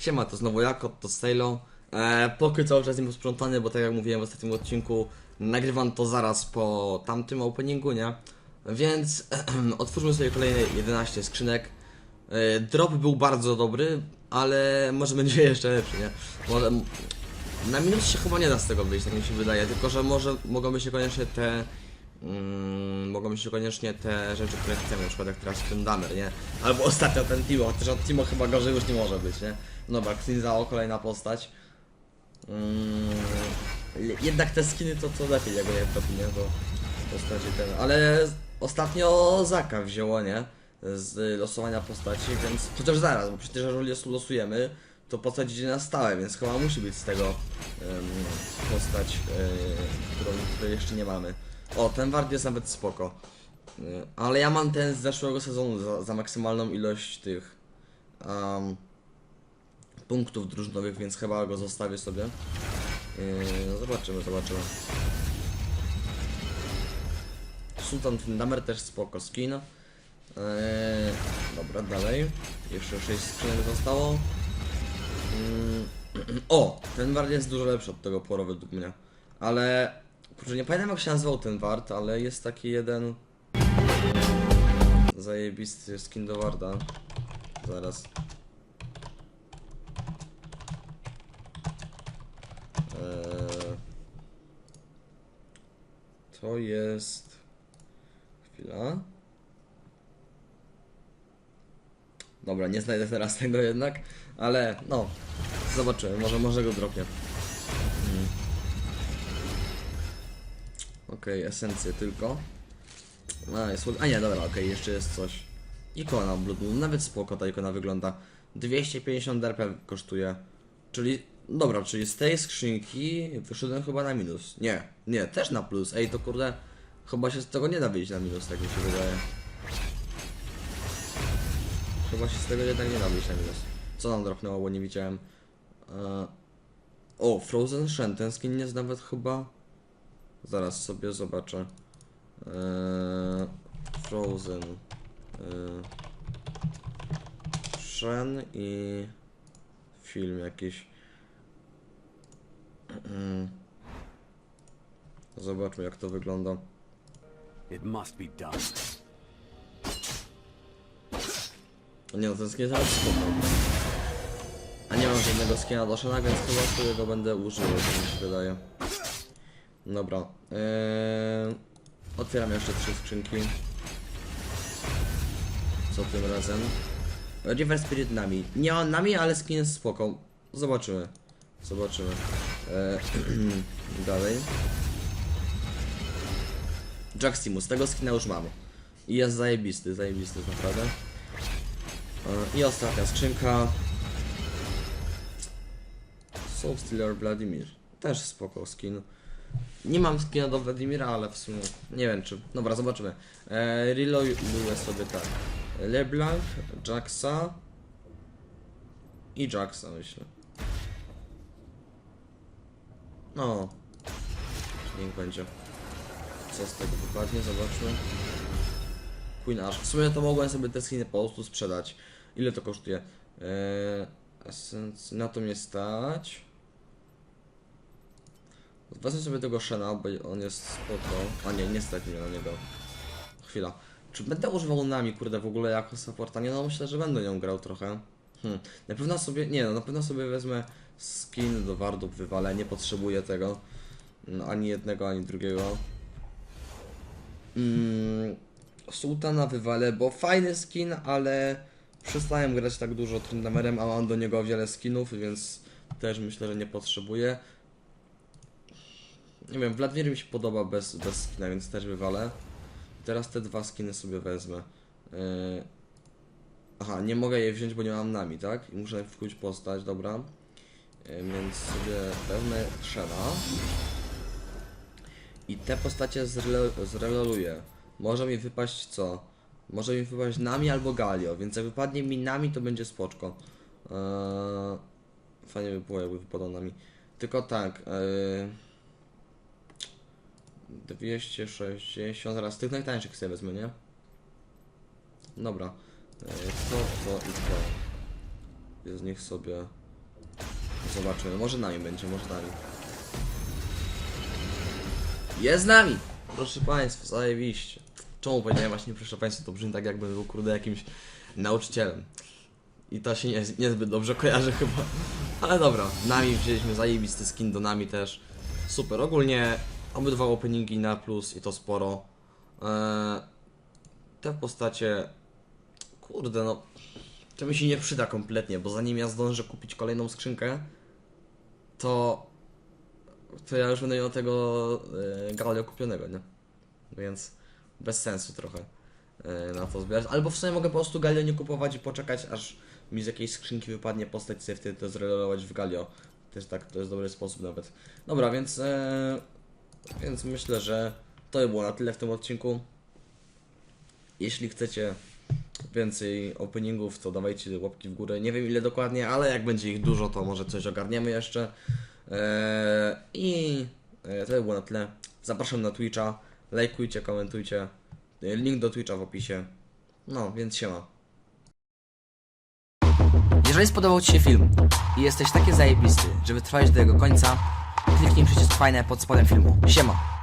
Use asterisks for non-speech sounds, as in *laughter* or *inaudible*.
Siema, to znowu ja, to Stejlo. E, pokój cały czas nie był sprzątany, bo tak jak mówiłem w ostatnim odcinku, nagrywam to zaraz po tamtym openingu, nie? Więc *clears throat* otwórzmy sobie kolejne 11 skrzynek. E, drop był bardzo dobry, ale może będzie *laughs* jeszcze lepszy, nie? Może, na minus się chyba nie da z tego wyjść, tak mi się wydaje, tylko że może mogą być koniecznie te Mm, mogą być koniecznie te rzeczy, które chcemy, na przykład jak teraz ten Damer, nie? Albo ostatnio ten Timo, chociaż od Timo chyba gorzej już nie może być, nie? Dobra, Xinzao, kolejna postać. Mm, jednak te skiny to co lepiej, jak go nie trafi, nie? Bo postaci ten... Ale ostatnio Zaka wzięło, nie? Z losowania postaci, więc... Chociaż zaraz, bo przecież jeżeli los- losujemy, to postać idzie na stałe, więc chyba musi być z tego em, postać, e, którą, jeszcze nie mamy. O, ten wart jest nawet spoko. Y, Ale ja mam ten z zeszłego sezonu za, za maksymalną ilość tych um, punktów drużynowych, więc chyba go zostawię sobie. Yy, no zobaczymy, zobaczymy. Sultan Trindamer też spoko skin. Yy, dobra, dalej. Jeszcze 6 skrzynek zostało. Yy, *clears throat* o! Ten wart jest dużo lepszy od tego poro według mnie. Ale Kurczę, nie pamiętam jak się nazywał ten wart, ale jest taki jeden zajebisty skin do warda. Zaraz. To jest... Chwila. Dobra, nie znajdę teraz tego jednak, ale no, zobaczymy, może, może go dropnie. Mm. Okej, esencję tylko. A, jest, a nie, dobra, okej, jeszcze jest coś. Ikona Blood Moon, nawet spoko ta ikona wygląda. 250 DRP kosztuje. Czyli, dobra, czyli z tej skrzynki wyszedłem chyba na minus. Nie, nie, też na plus. Ej, to kurde, chyba się z tego nie da wyjść na minus, tak mi się wydaje. Chyba się z tego jednak nie da wyjść na minus. Co nam dropnęło, bo nie widziałem. E, o, Frozen Shen, ten skin jest nawet chyba... Zaraz sobie zobaczę. Eee, Frozen. Eee, Shen i film jakiś. Mm. Zobaczmy jak to wygląda. It must be done. Nie no, ten skin jest nawet spoko. A nie mam żadnego skina do Shena, więc chyba sobie go będę użył, to mi się wydaje. Dobra. Eee, otwieram jeszcze trzy skrzynki. Co tym razem? River Spirit nami. Nie on nami, ale skin jest spoko. Zobaczymy. Zobaczymy. Eee, *clears throat* dalej. Jaximus, tego skina już mamy. I jest zajebisty, zajebisty naprawdę. E, I ostatnia skrzynka. Soul Stealer Vladimir. Też spoko skin. Nie mam skina do Wladimira, ale w sumie nie wiem czy. Dobra, zobaczymy. E, reloaduję sobie tak. LeBlanc, Jaxa i Jaxa myślę. No. Niech będzie. Co z tego wypadnie, zobaczmy. Queen Ash. W sumie to mogłem sobie te skiny po prostu sprzedać. Ile to kosztuje? Eee, na to mnie stać. Wezmę sobie tego Shena, bo on jest spoko. A nie, nie stać mnie na niego. Chwila. Czy będę używał nami, kurde, w ogóle jako supporta? Nie no, myślę, że będę nią grał trochę. Hmm. Na pewno sobie, nie no, na pewno sobie wezmę skin do wardów wywalę, nie potrzebuję tego. No, ani jednego, ani drugiego. Mm, Sultana wywalę, bo fajny skin, ale przestałem grać tak dużo Trindamerem, a mam do niego wiele skinów, więc też myślę, że nie potrzebuję. Nie wiem, Wladimir mi się podoba bez, bez skina, więc też wywalę. Teraz te dwa skiny sobie wezmę. Yy... Aha, nie mogę je wziąć, bo nie mam nami, tak? I muszę kupić postać, dobra. Yy, więc sobie wezmę Shena. I te postacie zrelo- zreloluję. Może mi wypaść co? Może mi wypaść Nami albo Galio, więc jak wypadnie mi Nami, to będzie spoczko. Eee, fajnie by było, jakby wypadło Nami. Tylko tak, eee, 260, zaraz tych najtańszych sobie wezmę, nie? Dobra. Eee, to, to i to. Z nich sobie Zobaczymy, może nami będzie, może nami. Jest z nami! Proszę Państwa, zajebiście. Czemu powiedziałem właśnie proszę Państwa, to brzmi tak jakbym był kurde jakimś nauczycielem. I to się nie, niezbyt dobrze kojarzy chyba. Ale dobra, nami wzięliśmy zajebisty skin do nami też. Super, ogólnie obydwa openingi na plus i to sporo. Eee, te postacie... Kurde no... To mi się nie przyda kompletnie, bo zanim ja zdążę kupić kolejną skrzynkę, to... To ja już będę miał tego e, Galio kupionego, nie? Więc bez sensu trochę e, na to zbierać. Albo w sumie mogę po prostu Galio nie kupować i poczekać, aż mi z jakiejś skrzynki wypadnie postać, sobie wtedy to zrelować w Galio. Też tak, to jest dobry sposób nawet. Dobra, więc, e, więc myślę, że to by było na tyle w tym odcinku. Jeśli chcecie więcej openingów, to dawajcie łapki w górę. Nie wiem ile dokładnie, ale jak będzie ich dużo, to może coś ogarniemy jeszcze. Eee, I e, to by było na tyle. Zapraszam na Twitcha. Lajkujcie, komentujcie. E, Link do Twitcha w opisie. No, więc siema. Jeżeli spodobał Ci się film i jesteś taki zajebisty, że wytrwałeś do jego końca, kliknij przycisk fajne pod spodem filmu. Siema!